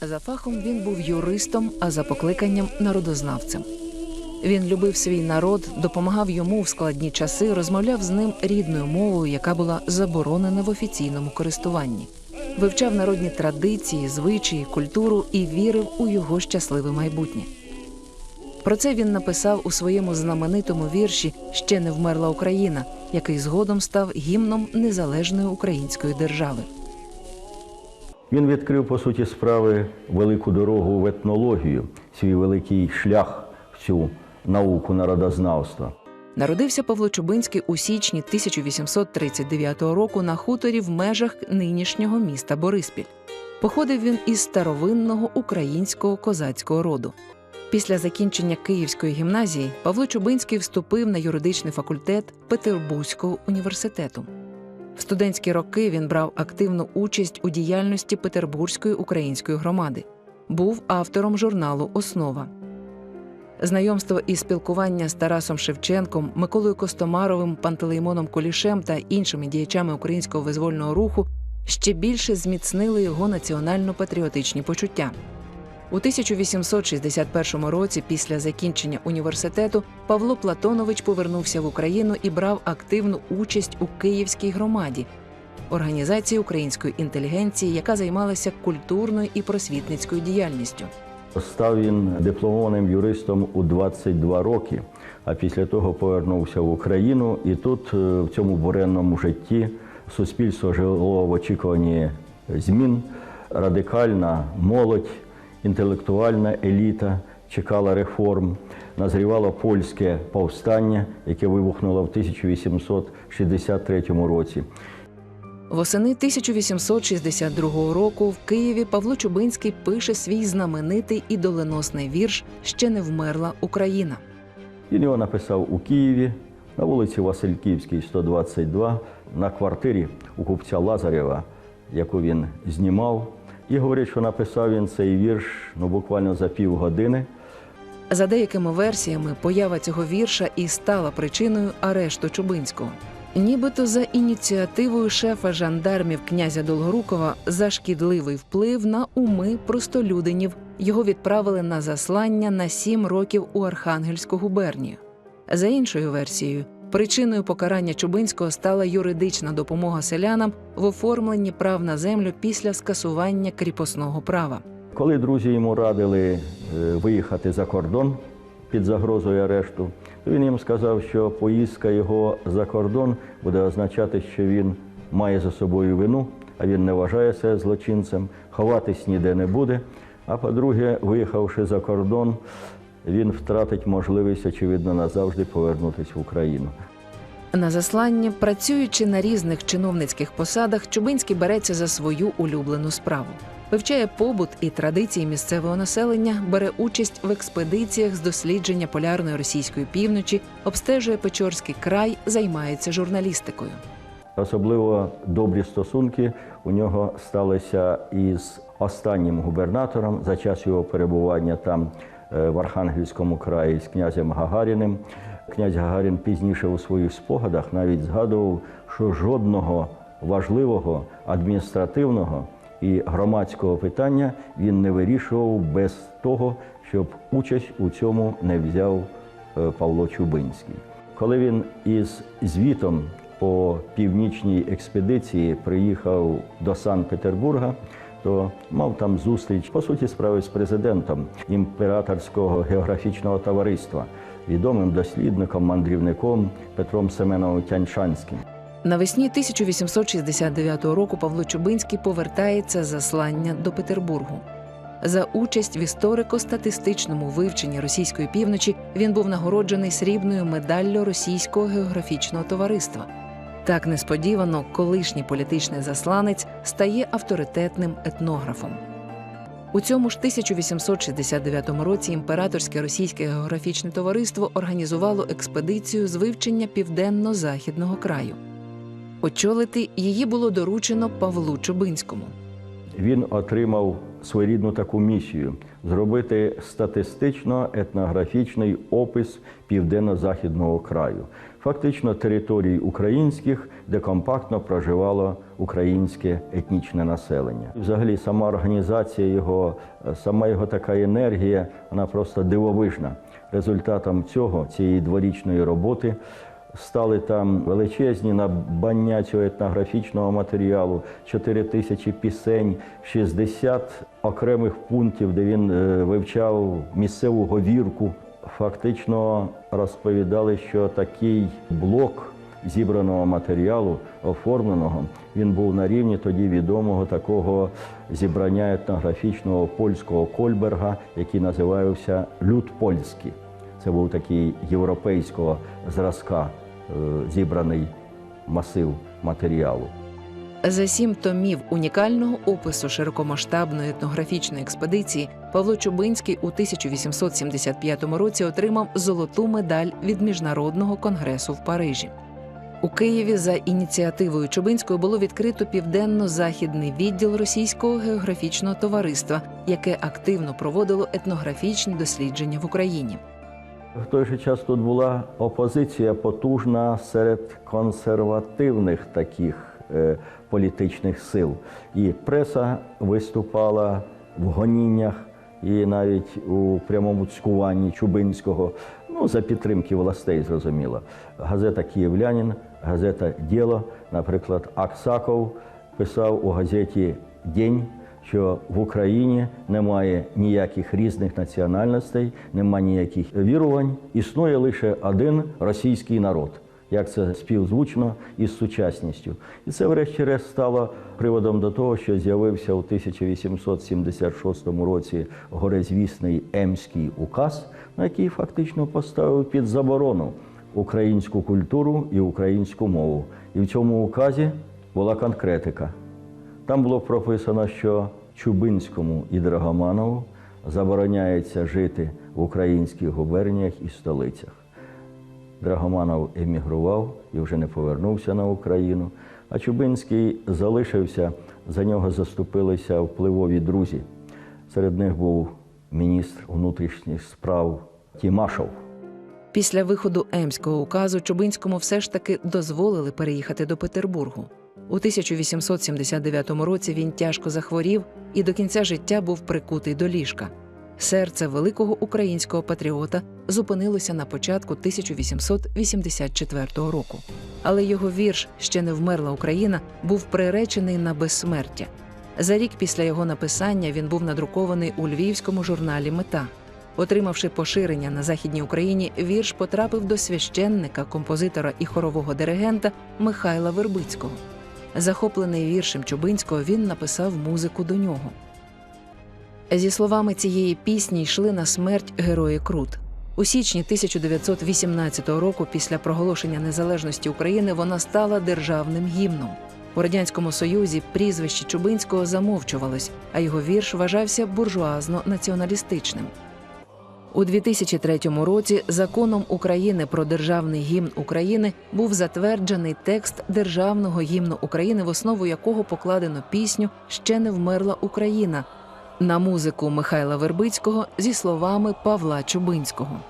За фахом він був юристом, а за покликанням народознавцем. Він любив свій народ, допомагав йому в складні часи, розмовляв з ним рідною мовою, яка була заборонена в офіційному користуванні, вивчав народні традиції, звичаї, культуру і вірив у його щасливе майбутнє. Про це він написав у своєму знаменитому вірші Ще не вмерла Україна, який згодом став гімном незалежної української держави. Він відкрив, по суті справи, велику дорогу в етнологію, свій великий шлях в цю науку народознавства. Народився Павло Чубинський у січні 1839 року на хуторі в межах нинішнього міста Бориспіль. Походив він із старовинного українського козацького роду. Після закінчення Київської гімназії Павло Чубинський вступив на юридичний факультет Петербурзького університету. В студентські роки він брав активну участь у діяльності Петербурзької української громади. Був автором журналу Основа. Знайомство і спілкування з Тарасом Шевченком, Миколою Костомаровим, Пантелеймоном Кулішем та іншими діячами українського визвольного руху ще більше зміцнили його національно-патріотичні почуття. У 1861 році, після закінчення університету, Павло Платонович повернувся в Україну і брав активну участь у Київській громаді, організації української інтелігенції, яка займалася культурною і просвітницькою діяльністю. Став він дипломованим юристом у 22 роки, а після того повернувся в Україну. І тут, е, в цьому буренному житті, суспільство жило в очікуванні змін, радикальна молодь, інтелектуальна еліта чекала реформ. Назрівало польське повстання, яке вибухнуло в 1863 році. Восени 1862 року в Києві Павло Чубинський пише свій знаменитий і доленосний вірш Ще не вмерла Україна. Він його написав у Києві на вулиці Васильківській, 122, на квартирі у купця Лазарєва, яку він знімав. І говорять, що написав він цей вірш ну, буквально за півгодини. За деякими версіями, поява цього вірша і стала причиною арешту Чубинського. Нібито за ініціативою шефа жандармів князя Долгорукова за шкідливий вплив на уми простолюдинів його відправили на заслання на сім років у Архангельську губернію. За іншою версією, причиною покарання Чубинського стала юридична допомога селянам в оформленні прав на землю після скасування кріпосного права. Коли друзі йому радили е, виїхати за кордон під загрозою арешту, то він їм сказав, що поїздка його за кордон буде означати, що він має за собою вину, а він не вважає себе злочинцем, ховатись ніде не буде. А по-друге, виїхавши за кордон, він втратить можливість, очевидно, назавжди повернутися в Україну. На засланні, працюючи на різних чиновницьких посадах, Чубинський береться за свою улюблену справу. Вивчає побут і традиції місцевого населення, бере участь в експедиціях з дослідження полярної російської півночі, обстежує Печорський край, займається журналістикою. Особливо добрі стосунки у нього сталися із останнім губернатором за час його перебування там е, в Архангельському краї з князем Гагаріним. Князь Гагарін пізніше у своїх спогадах навіть згадував, що жодного важливого адміністративного і громадського питання він не вирішував без того, щоб участь у цьому не взяв е, Павло Чубинський. Коли він із звітом по північній експедиції приїхав до Санкт-Петербурга, то мав там зустріч по суті справи з президентом імператорського географічного товариства, відомим дослідником, мандрівником Петром Семеновим Тяньшанським. Навесні 1869 року Павло Чубинський повертається заслання до Петербургу. За участь в історико-статистичному вивченні російської півночі він був нагороджений срібною медаллю Російського географічного товариства. Так несподівано колишній політичний засланець стає авторитетним етнографом. У цьому ж 1869 році імператорське російське географічне товариство організувало експедицію з вивчення південно-західного краю. Очолити її було доручено Павлу Чубинському. Він отримав своєрідну таку місію зробити статистично-етнографічний опис південно-західного краю. Фактично територій українських, де компактно проживало українське етнічне населення. Взагалі, сама організація його, е, сама його така енергія, вона просто дивовижна. Результатом цього, цієї дворічної роботи, стали там величезні набання цього етнографічного матеріалу, 4 тисячі пісень, 60 окремих пунктів, де він е, вивчав місцеву говірку. Фактично розповідали, що такий блок зібраного матеріалу, оформленого, він був на рівні тоді відомого такого зібрання етнографічного польського Кольберга, який називався Люд Польський. Це був такий європейського зразка е, зібраний масив матеріалу. За сім томів унікального опису широкомасштабної етнографічної експедиції Павло Чубинський у 1875 році отримав золоту медаль від міжнародного конгресу в Парижі. У Києві за ініціативою Чубинського було відкрито південно-західний відділ Російського географічного товариства, яке активно проводило етнографічні дослідження в Україні. В той же час тут була опозиція потужна серед консервативних таких е, політичних сил. І преса виступала в гоніннях і навіть у прямому цькуванні Чубинського, ну, за підтримки властей, зрозуміло. Газета Київлянин, газета Діло, наприклад, Аксаков писав у газеті День що в Україні немає ніяких різних національностей, немає ніяких вірувань, існує лише один російський народ. Як це співзвучно із сучасністю, і це, врешті-решт, стало приводом до того, що з'явився у 1876 році горезвісний Емський указ, на який фактично поставив під заборону українську культуру і українську мову. І в цьому указі була конкретика. Там було прописано, що Чубинському і Драгоманову забороняється жити в українських губерніях і столицях. Драгоманов емігрував і вже не повернувся на Україну, а Чубинський залишився, за нього заступилися впливові друзі. Серед них був міністр внутрішніх справ Тімашов. Після виходу Емського указу Чубинському все ж таки дозволили переїхати до Петербургу. У 1879 році він тяжко захворів і до кінця життя був прикутий до ліжка. Серце великого українського патріота зупинилося на початку 1884 року. Але його вірш Ще не вмерла Україна був приречений на безсмертя. За рік після його написання він був надрукований у львівському журналі Мета. Отримавши поширення на західній Україні, вірш потрапив до священника, композитора і хорового диригента Михайла Вербицького. Захоплений віршем Чубинського, він написав музику до нього. Зі словами цієї пісні йшли на смерть герої Крут. У січні 1918 року, після проголошення незалежності України, вона стала державним гімном. У радянському союзі прізвище Чубинського замовчувалось, а його вірш вважався буржуазно-націоналістичним. У 2003 році законом України про державний гімн України був затверджений текст державного гімну України, в основу якого покладено пісню Ще не вмерла Україна на музику Михайла Вербицького зі словами Павла Чубинського.